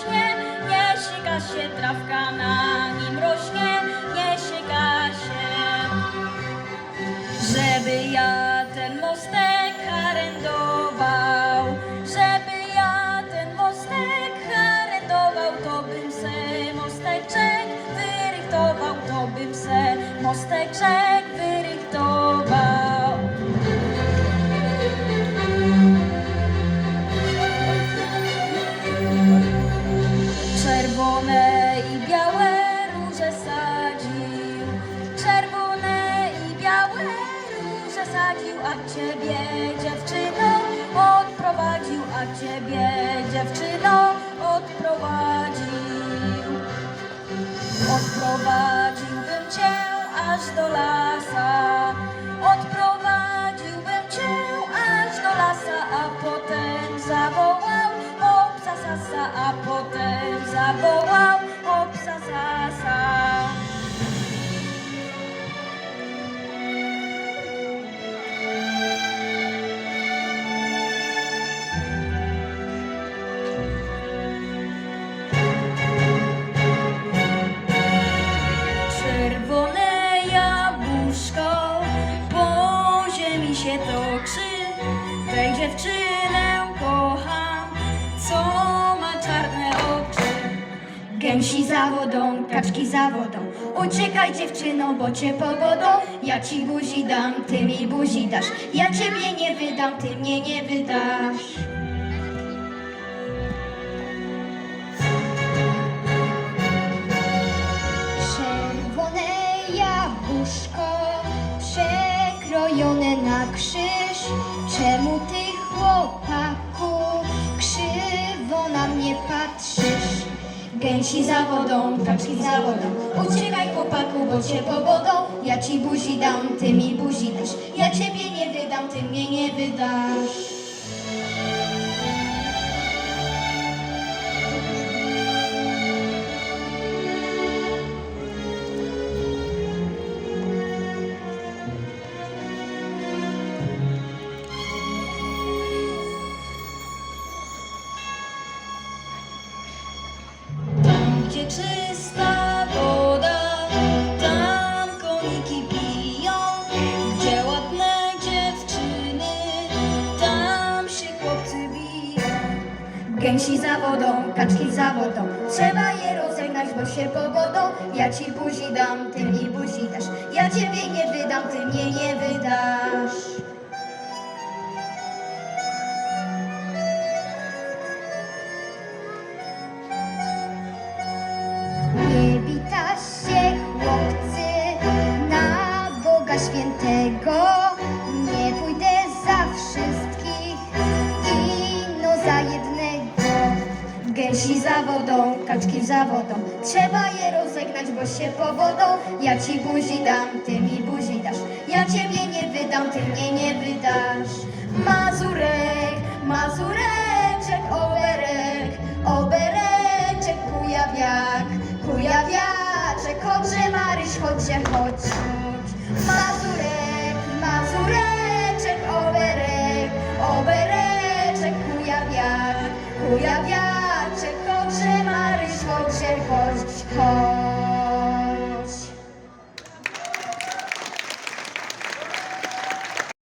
rośnie, nie sika się trawka, na nim rośnie, nie sika się. Żeby ja ten mostek harendował, żeby ja ten mostek harendował, to bym se mosteczek wyrychtował, to bym se mosteczek ciebie dziewczyno odprowadził, a ciebie dziewczyno odprowadził. Odprowadziłbym cię aż do lasa, odprowadziłbym cię aż do lasa, a potem zawołał o psa sasa, a potem zawołał Tę dziewczynę kocham, co ma czarne oczy. Gęsi za wodą, kaczki za wodą. Uciekaj dziewczyno, bo cię pogodą. Ja ci buzi dam, ty mi buzi dasz. Ja ciebie nie wydam, ty mnie nie wydasz. Gęsi za wodą, kaczki za wodą. Uciekaj, chłopaku, bo cię pogodą. Ja ci buzi dam, ty mi buzi dasz. Ja ciebie nie wydam, ty mnie nie wydasz. Gęsi za wodą, kaczki za wodą. Trzeba je rozegnać, bo się pogodą. Ja ci buzi dam, ty mi buzi dasz. Ja ciebie nie wydam, ty mnie nie wydasz. Nie się chłopcy na Boga Świętego. Nie pójdę Gęsi za wodą, kaczki za wodą. Trzeba je rozegnać, bo się powodą. Ja ci buzi dam, ty mi buzi dasz. Ja ciebie nie wydam, ty mnie nie wydasz. Mazurek, mazureczek, oberek, obereczek, kujawiak, kujawiaczek, chodźże Maryś, chodźcie, chodź.